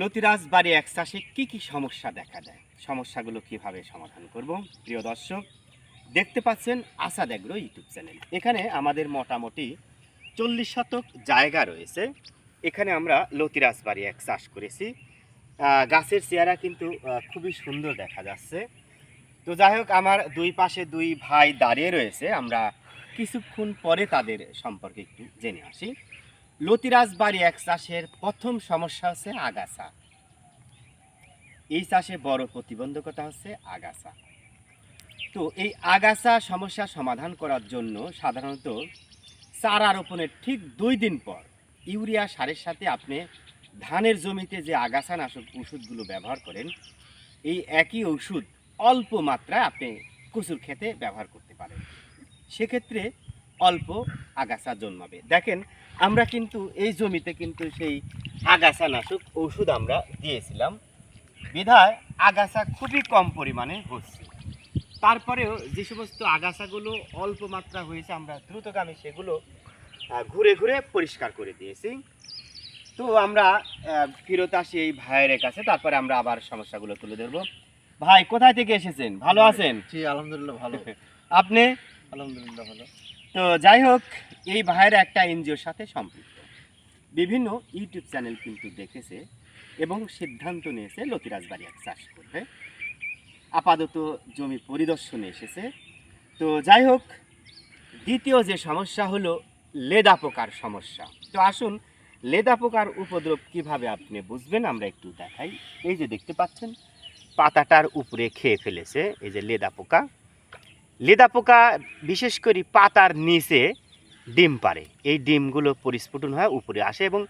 লতিরাজ বাড়ি এক চাষে কী কী সমস্যা দেখা দেয়? সমস্যাগুলো কীভাবে সমাধান করব? প্রিয় দর্শক, দেখতে পাচ্ছেন আসাদ এগ্রো ইউটিউব চ্যানেল। এখানে আমাদের মোটামুটি চল্লিশ শতক জায়গা রয়েছে। এখানে আমরা লতিরাজ বাড়ি এক চাষ করেছি। গাছের চেহারা কিন্তু খুবই সুন্দর দেখা যাচ্ছে। তো যাই হোক, আমার দুই পাশে দুই ভাই দাঁড়িয়ে রয়েছে। আমরা কিছুক্ষণ পরে তাদের সম্পর্কে একটু জেনে আসি। লতিরাজ বাড়ি এক চাষের প্রথম সমস্যা হচ্ছে আগাছা। এই চাষে বড় প্রতিবন্ধকতা হচ্ছে আগাছা। তো এই আগাছা সমস্যা সমাধান করার জন্য সাধারণত চারা রোপণের ঠিক দুই দিন পর ইউরিয়া সারের সাথে আপনি ধানের জমিতে যে আগাছা নাশক ওষুধগুলো ব্যবহার করেন, এই একই ওষুধ অল্প মাত্রায় আপনি কচুর খেতে ব্যবহার করতে পারেন। সেক্ষেত্রে অল্প আগাছা জন্মাবে। দেখেন আমরা কিন্তু এই জমিতে কিন্তু সেই আগাছা নাশক ওষুধ আমরা দিয়েছিলাম। বিধায় আগাছা খুবই কম পরিমাণে হচ্ছে। তারপরেও যে সমস্ত আগাছাগুলো অল্প মাত্রা হয়েছে আমরা দ্রুতগামী সেগুলো ঘুরে ঘুরে পরিষ্কার করে দিয়েছি। তো আমরা ফিরত আসি এই ভাইয়ের কাছে তারপরে আমরা আবার সমস্যাগুলো তুলে ধরবো। ভাই কোথায় থেকে এসেছেন? ভালো আছেন? জি আলহামদুলিল্লাহ ভালো। আপনি? আলহামদুলিল্লাহ ভালো। তো যাই হোক, এই ভাইয়ের একটা এনজিওর সাথে সম্পৃক্ত। বিভিন্ন ইউটিউব চ্যানেল কিন্তু দেখেছে এবং সিদ্ধান্ত নিয়েছে লতিরাজ বাড়ি এক চাষ করবে আপাতত জমি পরিদর্শনে এসেছে। তো যাই হোক, দ্বিতীয় যে সমস্যা হলো লেদা পোকার সমস্যা। তো আসুন, লেদা পোকার উপদ্রব কীভাবে আপনি বুঝবেন? আমরা একটু দেখাই। এই যে দেখতে পাচ্ছেন, পাতাটার উপরে খেয়ে ফেলেছে এই যে লেদা পোকা। লেদা পোকা বিশেষ করে পাতার নিচে ডিম পারে এই ডিমগুলো পরিস্ফুটন হয় উপরে আসে এবং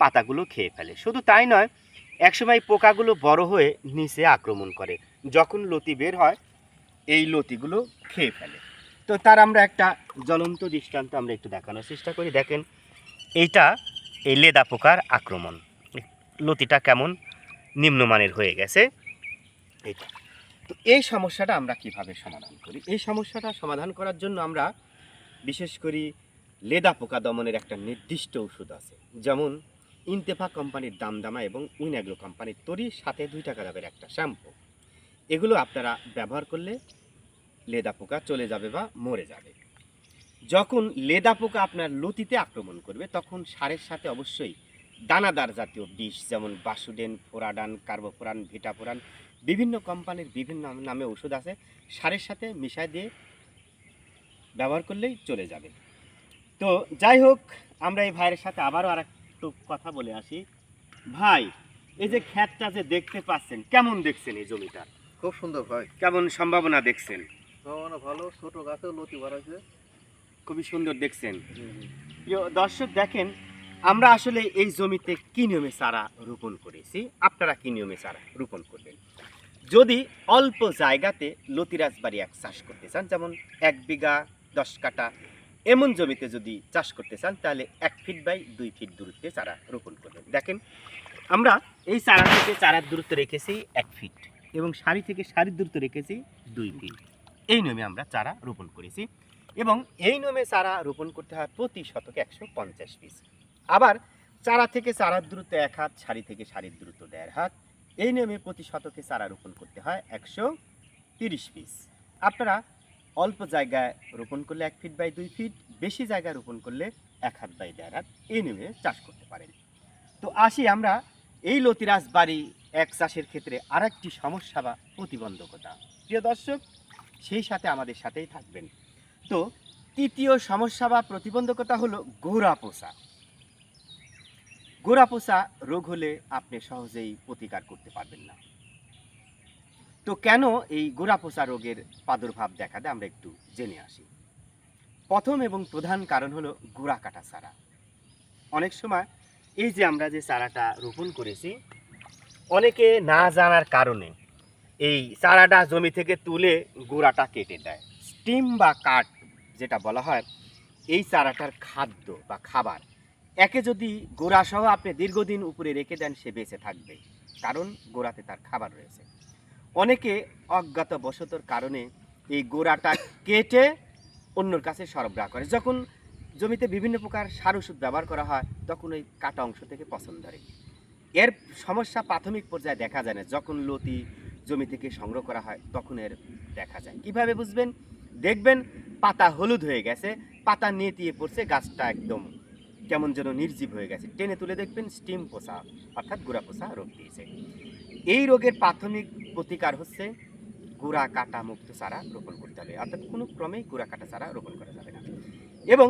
পাতাগুলো খেয়ে ফেলে। শুধু তাই নয়, একসময় পোকাগুলো বড় হয়ে নিচে আক্রমণ করে। যখন লতি বের হয়, এই লতিগুলো খেয়ে ফেলে। তো তার আমরা একটা জ্বলন্ত দৃষ্টান্ত আমরা একটু দেখানোর চেষ্টা করি। দেখেন, এইটা এই লেদা পোকার আক্রমণ লতিটা কেমন নিম্নমানের হয়ে গেছে। এটা তো এই সমস্যাটা আমরা কীভাবে সমাধান করি? এই সমস্যাটা সমাধান করার জন্য আমরা বিশেষ করি লেদা পোকা দমনের একটা নির্দিষ্ট ওষুধ আছে। যেমন ইনতেফা কোম্পানির দামদামা এবং উইনাগ্রো কোম্পানির তরি সাথে দুই টাকা দামের একটা শ্যাম্পু। এগুলো আপনারা ব্যবহার করলে লেদা পোকা চলে যাবে বা মরে যাবে। যখন লেদা পোকা আপনার লতিতে আক্রমণ করবে, তখন সারের সাথে অবশ্যই দানাদার জাতীয় বিষ যেমন বাসুডেন, ফোরাডান, কার্বোফোরান, ভিটাফোরান বিভিন্ন কোম্পানির বিভিন্ন নামে ওষুধ আছে সারের সাথে মিশাই দিয়ে ব্যবহার করলেই চলে যাবে। তো যাই হোক আমরা এই ভাইয়ের সাথে আবারও আর একটু কথা বলে আসি। ভাই এই যে ক্ষেতটা যে দেখতে পাচ্ছেন কেমন দেখছেন এই জমিটা? খুব সুন্দর ভাই। কেমন সম্ভাবনা দেখছেন? সম্ভাবনা ভালো ছোট গাছেও লতি বাড়াইছে। খুবই সুন্দর দেখছেন। দর্শক দেখেন আমরা আসলে এই জমিতে কি নিয়মে চারা রোপণ করেছি? আপনারা কি নিয়মে চারা রোপণ করবেন? যদি অল্প জায়গাতে লতিরাজ বাড়ি এক চাষ করতে চান, যেমন এক বিঘা, দশ কাটা এমন জমিতে যদি চাষ করতে চান, তাহলে এক ফিট বাই দুই ফিট দূরত্বে চারা রোপণ করবেন। দেখেন, আমরা এই চারা থেকে চারার দূরত্ব রেখেছি এক ফিট এবং সারি থেকে সারির দূরত্ব রেখেছি দুই ফিট। এই নিয়মে আমরা চারা রোপণ করেছি এবং এই নিয়মে চারা রোপণ করতে হয় প্রতি শতকে একশো পঞ্চাশ পিস। আবার চারা থেকে চারার দূরত্ব এক হাত, সারি থেকে সারির দূরত্ব দেড় হাত। এই নিয়মে প্রতি শতকে চারা রোপণ করতে হয় একশো তিরিশ পিস আপনারা অল্প জায়গায় রোপণ করলে এক ফিট বাই দুই ফিট বেশি জায়গায় রোপণ করলে এক হাত বাই দেড় হাত। এই নিয়মে চাষ করতে পারেন। তো আসি আমরা এই লতিরাজ বাড়ি এক চাষের ক্ষেত্রে আরেকটি সমস্যা বা প্রতিবন্ধকতা। প্রিয় দর্শক, সেই সাথে আমাদের সাথেই থাকবেন। তো তৃতীয় সমস্যা বা প্রতিবন্ধকতা হলো গোড়া পোষা গোড়া পোষা রোগ হলে আপনি সহজেই প্রতিকার করতে পারবেন না। তো কেন এই গোড়া পোষা রোগের প্রাদুর্ভাব দেখা দেয়? আমরা একটু জেনে আসি। প্রথম এবং প্রধান কারণ হলো গোড়া কাটা চারা। অনেক সময় এই যে আমরা যে চারাটা রোপণ করেছি, অনেকে না জানার কারণে এই চারাটা জমি থেকে তুলে গোড়াটা কেটে দেয়। স্টিম বা কাঠ যেটা বলা হয়, এই চারাটার খাদ্য বা খাবার একে যদি গোড়াসহ আপনি দীর্ঘদিন উপরে রেখে দেন, সে বেঁচে থাকবে, কারণ গোড়াতে তার খাবার রয়েছে। অনেকে অজ্ঞাত বসতর কারণে এই গোড়াটা কেটে অন্যর কাছে সরবরাহ করে। যখন জমিতে বিভিন্ন প্রকার সার ওষুধ ব্যবহার করা হয়, তখন ওই কাটা অংশ থেকে পছন্দ ধরে। এর সমস্যা প্রাথমিক পর্যায়ে দেখা যায় না। যখন লতি জমি থেকে সংগ্রহ করা হয়, তখন এর দেখা যায়। কীভাবে বুঝবেন? দেখবেন পাতা হলুদ হয়ে গেছে, পাতা নেতিয়ে পড়ছে, গাছটা একদম কেমন যেন নির্জীব হয়ে গেছে। টেনে তুলে দেখবেন স্টিম পোষা, অর্থাৎ গুড়া পোষা রোগ দিয়েছে। এই রোগের প্রাথমিক প্রতিকার হচ্ছে গুড়া কাটা মুক্ত চারা রোপণ করতে হবে। অর্থাৎ কোনো ক্রমেই গুড়া কাটা চারা রোপণ করা যাবে না। এবং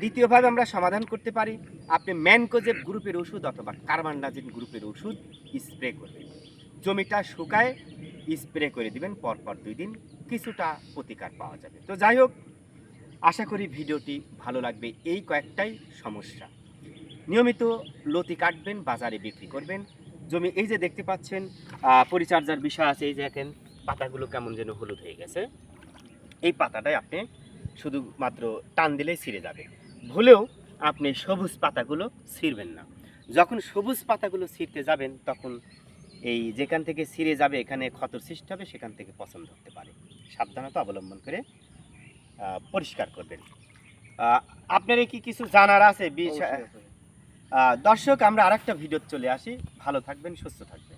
দ্বিতীয়ভাবে আমরা সমাধান করতে পারি, আপনি ম্যানকোজেব গ্রুপের ওষুধ অথবা কার্বানডাজিন গ্রুপের ওষুধ স্প্রে করবেন। জমিটা শুকায় স্প্রে করে দিবেন, পরপর দুই দিন, কিছুটা প্রতিকার পাওয়া যাবে। তো যাই হোক আশা করি ভিডিওটি ভালো লাগবে। এই কয়েকটাই সমস্যা। নিয়মিত লতি কাটবেন, বাজারে বিক্রি করবেন। জমি এই যে দেখতে পাচ্ছেন পরিচর্যার বিষয় আছে, এই যে দেখেন, পাতাগুলো কেমন যেন হলুদ হয়ে গেছে। এই পাতাটাই আপনি শুধুমাত্র টান দিলেই ছিঁড়ে যাবে। ভুলেও আপনি সবুজ পাতাগুলো ছিঁড়বেন না। যখন সবুজ পাতাগুলো ছিঁড়তে যাবেন, তখন এই যেখান থেকে ছিঁড়ে যাবে, এখানে ক্ষতর সৃষ্টি হবে, সেখান থেকে পছন্দ হতে পারে। সাবধানতা অবলম্বন করে পরিষ্কার করবেন। আপনার কি কিছু জানার আছে? দর্শক আমরা আরেকটা ভিডিও চলে আসি। ভালো থাকবেন সুস্থ থাকবেন।